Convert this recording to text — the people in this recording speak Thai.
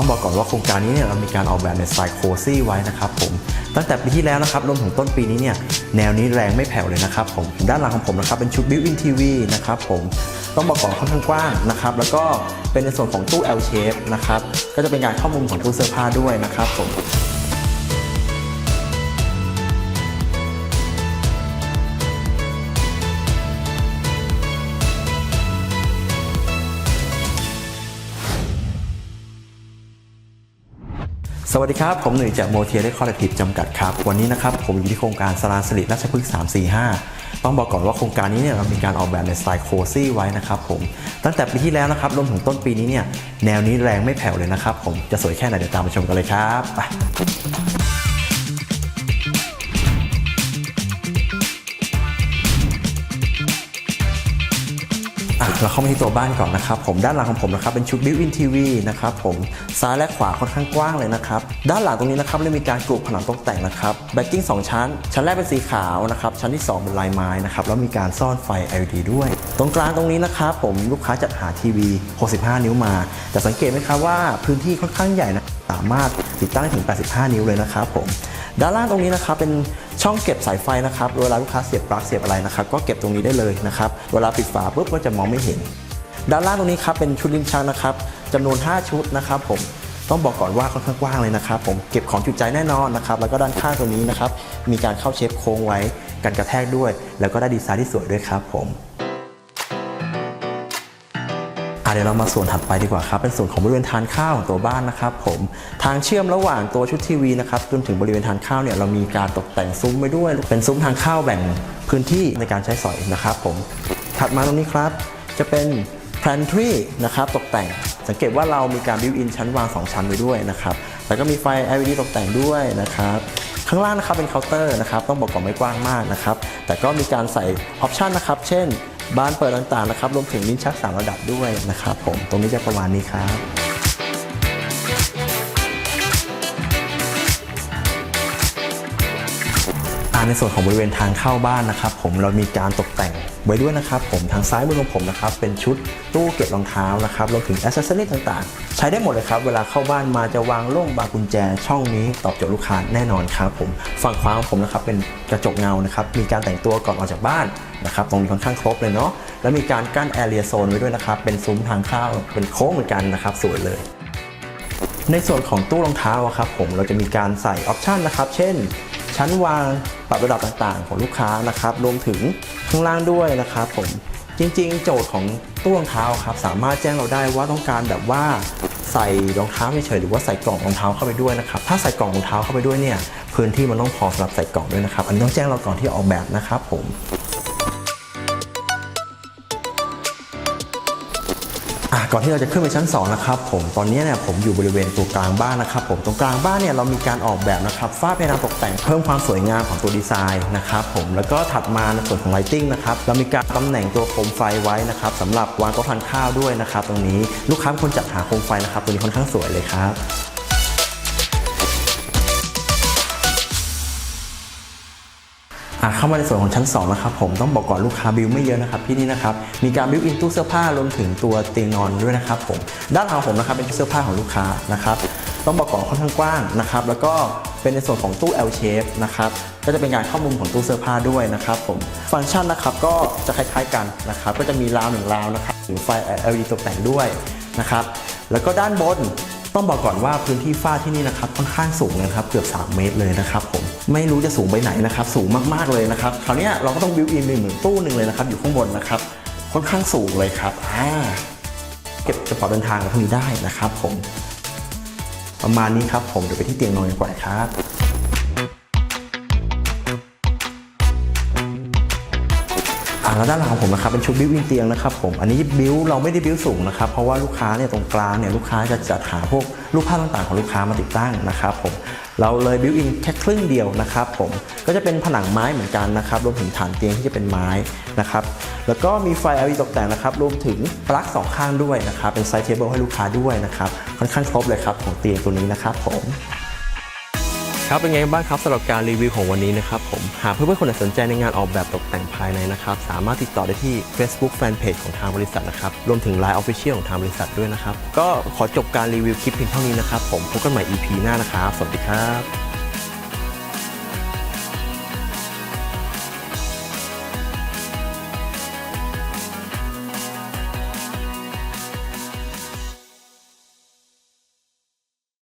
ต้องบอกก่อนว่าโครงการนี้เนี่ยเรามีการออกแบบในสไตล์โคซี่ไว้นะครับผมตั้งแต่ปีที่แล้วนะครับรวมถึงต้นปีนี้เนี่ยแนวนี้แรงไม่แผ่วเลยนะครับผมด้านหลังของผมนะครับเป็นชุด built-in TV นะครับผมต้องบอกก่อนค่อนข้างกว้างนะครับแล้วก็เป็นในส่วนของตู้ L shape นะครับก็จะเป็นการเข้ามุมของตู้เสื้อผ้าด้วยนะครับผม สวัสดีครับ ผมหนุ่ยจากโมเทียได้คอร์ดิฟจำกัดครับ วันนี้นะครับ ผมอยู่ที่โครงการสลาสลิดราชพฤกษ์345 ต้องบอกก่อนว่าโครงการนี้เนี่ยเรามีการออกแบบในสไตล์โคซี่ไว้นะครับผม ตั้งแต่ปีที่แล้วนะครับรวมถึงต้นปีนี้เนี่ยแนวนี้แรงไม่แผ่วเลยนะครับผมจะสวยแค่ไหนเดี๋ยวตามไปชมกันเลยครับไป เราเข้ามาที่ตัวบ้านก่อนนะครับผมด้านหลังของผมนะครับเป็นชุด built-in TV นะครับผมซ้ายและขวาค่อนข้างกว้างเลยนะครับด้านหลังตรงนี้นะครับเรามีการกรุผนังตกแต่งนะครับแบ็กกิ้ง2ชั้น ชั้นแรกเป็นสีขาวนะครับชั้นที่ 2 เป็นลายไม้นะครับแล้วมีการซ่อนไฟ LED ด้วย ตรงกลางตรงนี้นะครับผมลูกค้าจัดหาทีวี 65 นิ้วมาแต่สังเกตไหมครับว่าพื้นที่ค่อนข้างใหญ่นะสามารถติดตั้งถึง 85 นิ้วเลยนะครับผม ด้านล่างตรงนี้นะครับเป็นช่องเก็บสายไฟนะครับเวลาลูกค้าเสียบปลั๊กเสียบอะไรนะครับก็เก็บตรงนี้ได้เลยนะครับเวลาปิดฝาปุ๊บก็จะมองไม่เห็น ด้านล่างตรงนี้ครับเป็นชุดลิ้นชักนะครับจำนวน 5 ชุดนะครับผมต้องบอกก่อนว่าค่อนข้างกว้างเลยนะครับผมเก็บของจุใจแน่นอนนะครับแล้วก็ด้านข้างตรงนี้นะครับมีการเข้าเชฟโค้งไว้กันกระแทกด้วย แล้วก็ได้ดีไซน์ที่สวยด้วยครับผม เดี๋ยวเรามาส่วนถัดไปดีกว่าครับเป็นส่วนของบริเวณทานข้าวของตัวบ้านนะครับผมทางเชื่อมระหว่างตัวชุดทีวีนะครับจนถึงบริเวณทานข้าวเนี่ยเรามีการตกแต่งซุ้มไว้ด้วย เป็นซุ้มทางข้าวแบ่งพื้นที่ในการใช้สอยนะครับผมถัดมาตรงนี้ครับจะเป็น pantry นะครับตกแต่งสังเกตว่าเรามีการ built in ชั้นวาง 2 ชั้นไว้ด้วยนะครับแล้วก็มีไฟ LED ตกแต่งด้วยนะครับข้างล่างนะครับเป็นเคาน์เตอร์นะครับต้องบอกก่อนไม่กว้างมากนะครับแต่ก็มีการใส่ออปชันนะครับเช่น บานเปิดต่างๆนะครับรวมถึงลิ้นชัก 3 ระดับด้วยนะครับผมตรงนี้จะประมาณนี้ครับ ในส่วนของบริเวณทางเข้าบ้านนะครับ ผมเรามีการตกแต่งไว้ด้วยนะครับ ผมทางซ้ายมือของผมนะครับเป็นชุดตู้เก็บรองเท้านะครับรวมถึงอ c เซสซอรี่ต่างๆ ใช้ได้หมดเลยครับเวลาเข้าบ้านมาจะวางล่งบางกุญแจช่องนี้ตอบโจทย์ลูกค้าแน่นอนครับผมฝั่งขวาของผมนะครับเป็นกระจกเงานะครับมีการแต่งตัวก่อนออกจากบ้านนะครับตรงนี้ค่อนข้างครบเลยเนาะแล้วมีการกั้นแอเรียโซนไว้ด้วยนะครับเป็นซุ้มทางเข้าเป็นโค้งเหมือนกันนะครับสวยเลยในส่วนของตู้รองเท้าครับผมเราจะมีการใส่ออปชันนะครับ เช่น ชั้นวางปรับระดับต่างๆ ของลูกค้านะครับ รวมถึงข้างล่างด้วยนะครับผมจริงๆ โจทย์ของตู้รองเท้าครับสามารถแจ้งเราได้ว่าต้องการแบบว่าใส่รองเท้าเฉยๆหรือว่าใส่กล่องรองเท้าเข้าไปด้วยนะครับถ้าใส่กล่องรองเท้าเข้าไปด้วยเนี่ยพื้นที่มันต้องพอสำหรับใส่กล่องด้วยนะครับอันนี้ต้องแจ้งเราก่อนที่ออกแบบนะครับผม ก่อนที่เราจะขึ้นไปชั้น2นะครับผมตอนนี้เนี่ยผมอยู่บริเวณตัวกลางบ้านนะครับผมตรงกลางบ้านเนี่ยเรามีการออกแบบนะครับฝ้าเพดานตกแต่งเพิ่มความสวยงามของตัวดีไซน์นะครับผมแล้วก็ถัดมาในส่วนของไลติ้งนะครับเรามีการตำแหน่งตัวโคมไฟไว้นะครับสำหรับวางโต๊ะทานข้าวด้วยนะครับตรงนี้ลูกค้าคนจัดหาโคมไฟนะครับตัวนี้ค่อนข้างสวยเลยครับ อะเข้ามาในส่วนของชั้น2นะครับผมต้องบอกก่อนลูกค้าบิวไม่เยอะนะครับที่นี่นะครับมีการบิวอินตู้เสื้อผ้ารวมถึงตัวเตียงนอนด้วยนะครับผมด้านหลังผมนะครับเป็นเสื้อผ้าของลูกค้านะครับต้องบอกก่อนค่อนข้างกว้างนะครับแล้วก็เป็นในส่วนของตู้ L shape นะครับก็จะเป็นการเข้ามุมของตู้เสื้อผ้าด้วยนะครับผมฟังก์ชันนะครับก็จะคล้ายๆกันนะครับก็จะมีราวหนึ่งราวนะครับถึงไฟ LED ตกแต่งด้วยนะครับแล้วก็ด้านบนต้องบอกก่อนว่าพื้นที่ฝ้าที่นี่นะครับค่อนข้างสูงเลยนะครับเกือบ 3 เมตรเลยนะครับผม ไม่รู้จะสูงไปไหนนะครับ สูงมากๆเลยนะครับคราวนี้เราก็ต้องบิวอินเหมือนตู้หนึ่งเลยนะครับ อยู่ข้างบนนะครับ ค่อนข้างสูงเลยครับอ่าเก็บกระเป๋าเดินทางกับพวกนี้ได้นะครับ ผม ประมาณนี้ครับผมเดี๋ยวไปที่เตียงนอนกันก่อนครับ แล้วด้านหลังผมนะครับเป็นชุดบิวอินเตียงนะครับผมอันนี้บิวเราไม่ได้บิวสูงนะครับเพราะว่าลูกค้าเนี่ยตรงกลางเนี่ยลูกค้าจะจัดหาพวกรูปภาพต่างๆของลูกค้ามาติดตั้งนะครับผมเราเลยบิวอินแค่ครึ่งเดียวนะครับผมก็จะเป็นผนังไม้เหมือนกันนะครับรวมถึงฐานเตียงที่จะเป็นไม้นะครับแล้วก็มีไฟ LED ตกแต่งนะครับรวมถึงปลั๊กสองข้างด้วยนะครับเป็นไซส์เทเบิลให้ลูกค้าด้วยนะครับค่อนข้างครบเลยครับของเตียงตัวนี้นะครับผม ครับเป็นไงบ้างครับสำหรับการรีวิวของวันนี้นะครับผมหากเพื่อนๆคนไหนสนใจในงานออกแบบตกแต่งภายในนะครับ สามารถติดต่อได้ที่ Facebook Fanpage ของทางบริษัทนะครับรวมถึง Line Official ของทางบริษัทด้วยนะครับ ก็ขอจบการรีวิวคลิปเพียงเท่านี้นะครับผมพบกันใหม่ EP หน้านะครับ สวัสดีครับ